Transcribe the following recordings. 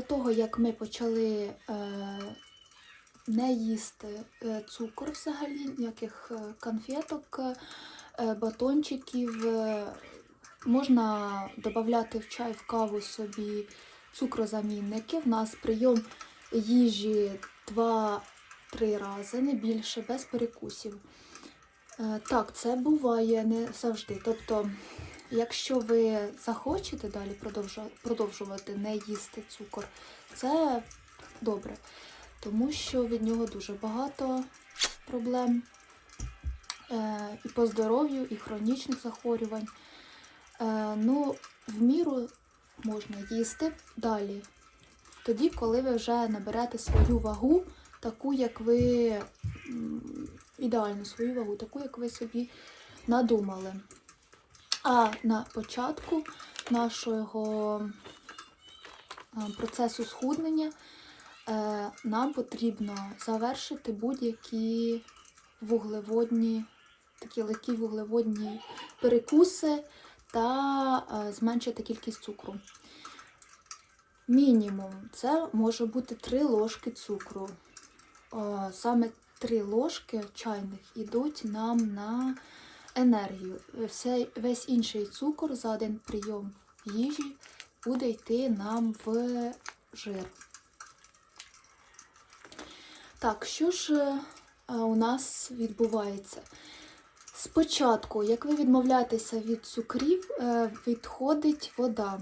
До того, як ми почали е, не їсти е, цукор взагалі, ніяких е, конфеток, батончиків, можна додати в чай, в каву собі цукрозамінники. В нас прийом їжі 2-3 рази, не більше, без перекусів. Так, це буває не завжди. Тобто, якщо ви захочете далі продовжувати не їсти цукор, це добре, тому що від нього дуже багато проблем е, і по здоров'ю, і хронічних захворювань. Е, ну, в міру можна їсти далі, тоді, коли ви вже наберете свою вагу, таку, як ви ідеальну свою вагу, таку, як ви собі надумали. А на початку нашого е, процесу схуднення е, нам потрібно завершити будь-які вуглеводні, такі легкі вуглеводні перекуси та е, зменшити кількість цукру. Мінімум це може бути 3 ложки цукру. Саме 3 ложки чайних йдуть нам на енергію. Весь інший цукор за один прийом їжі буде йти нам в жир. Так, що ж е, у нас відбувається? Спочатку, як ви відмовляєтеся від цукрів, е, відходить вода,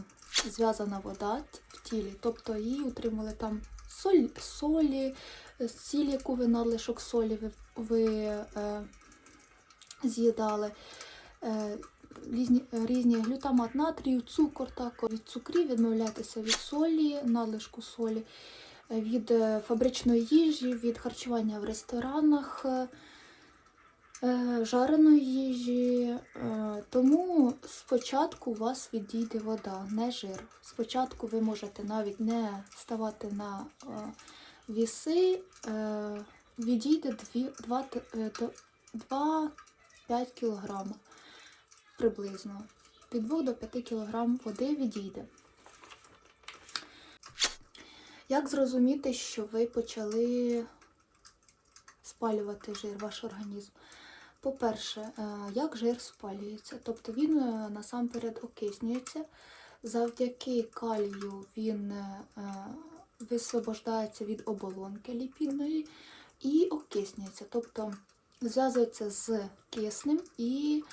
зв'язана вода в тілі. Тобто її утримали там соль, солі, е, сіль, яку ви надлишок солі ви, ви е, з'їдали. Е, різні, різні глютамат натрію, цукор, також від цукрів, відмовлятися від солі, надлишку солі, е, від е, фабричної їжі, від харчування в ресторанах, жареної їжі. Тому спочатку у вас відійде вода, не жир. Спочатку ви можете навіть не ставати на віси, відійде 2 2 5 кг приблизно. Від 2 до 5 кг води відійде. Як зрозуміти, що ви почали спалювати жир, ваш організм? По-перше, е, як жир спалюється? Тобто він е, насамперед окиснюється, завдяки калію він е, висвобождається від оболонки ліпідної і окиснюється. Тобто зв'язується з киснем і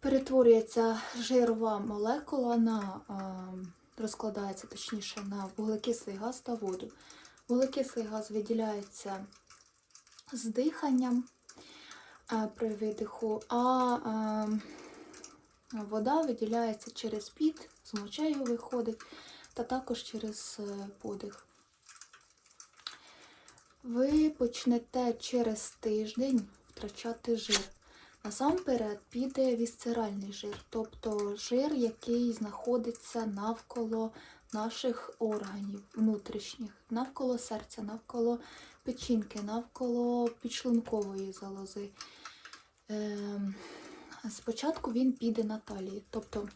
перетворюється жирова молекула на розкладається точніше на вуглекислий газ та воду. Вуглекислий газ виділяється з диханням при видиху, а вода виділяється через піт, з мочею виходить, та також через е, подих. Ви почнете через тиждень втрачати жир. Насамперед піде вісцеральний жир, тобто жир, який знаходиться навколо наших органів внутрішніх, навколо серця, навколо печінки, навколо підшлункової залози. Ем, Спочатку він піде на талії, тобто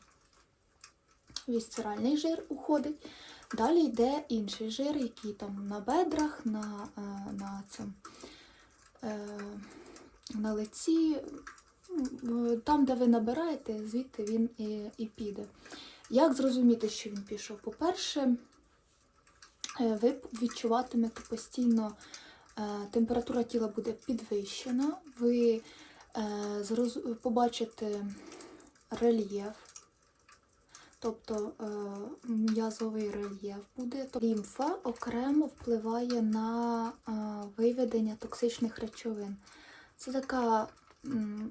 вісцеральний жир уходить. Далі йде інший жир, який там на бедрах, на, е, на, цим, е, на лиці. Там, де ви набираєте, звідти він і, і піде. Як зрозуміти, що він пішов? По-перше, е, ви відчуватимете постійно, е, температура тіла буде підвищена, ви е, побачите рельєф, тобто е, м'язовий рельєф буде. Тобто лімфа окремо впливає на е, виведення токсичних речовин. Це така,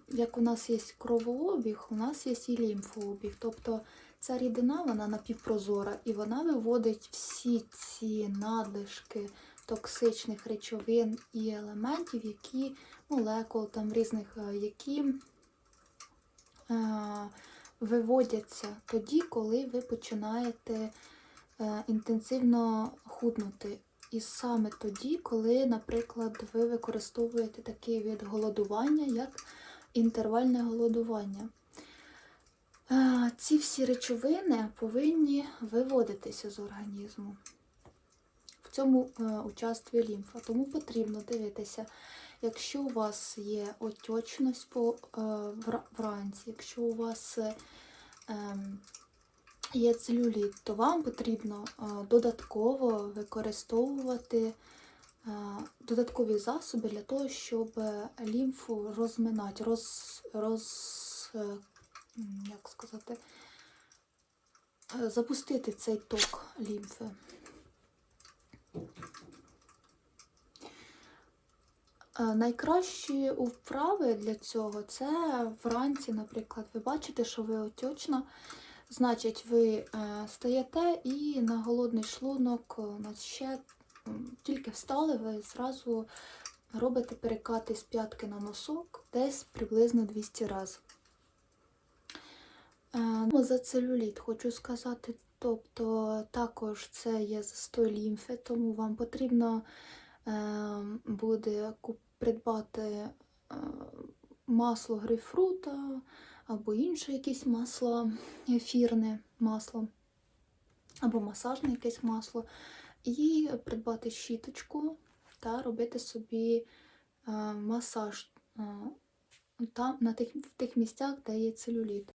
як у нас є кровообіг, у нас є і лімфообіг. Тобто ця рідина вона напівпрозора і вона виводить всі ці надлишки токсичних речовин і елементів, які молекул там різних, е, які е, виводяться тоді, коли ви починаєте е, інтенсивно худнути. І саме тоді, коли, наприклад, ви використовуєте такий вид голодування, як інтервальне голодування. Е, Ці всі речовини повинні виводитися з організму. В цьому е, участвує лімфа. Тому потрібно дивитися, якщо у вас є отечність по, е, вра- вранці, якщо у вас е, ем, є целюліт, то вам потрібно е, додатково використовувати додаткові засоби для того, щоб лімфу розминати, роз, роз, як сказати, запустити цей ток лімфи. Найкращі вправи для цього це вранці, наприклад, ви бачите, що ви отечна, значить, ви е, стаєте і на голодний шлунок, е, ще тільки встали, ви зразу робите перекати з п'ятки на носок десь приблизно 200 разів. Е, ну, За целюліт хочу сказати, тобто також це є застой лімфи, тому вам потрібно е, буде придбати е, масло грейпфрута або інше якесь масло, ефірне масло, або масажне якесь масло, і придбати щіточку та робити собі е, масаж е, там, на тих, в тих місцях, де є целюліт.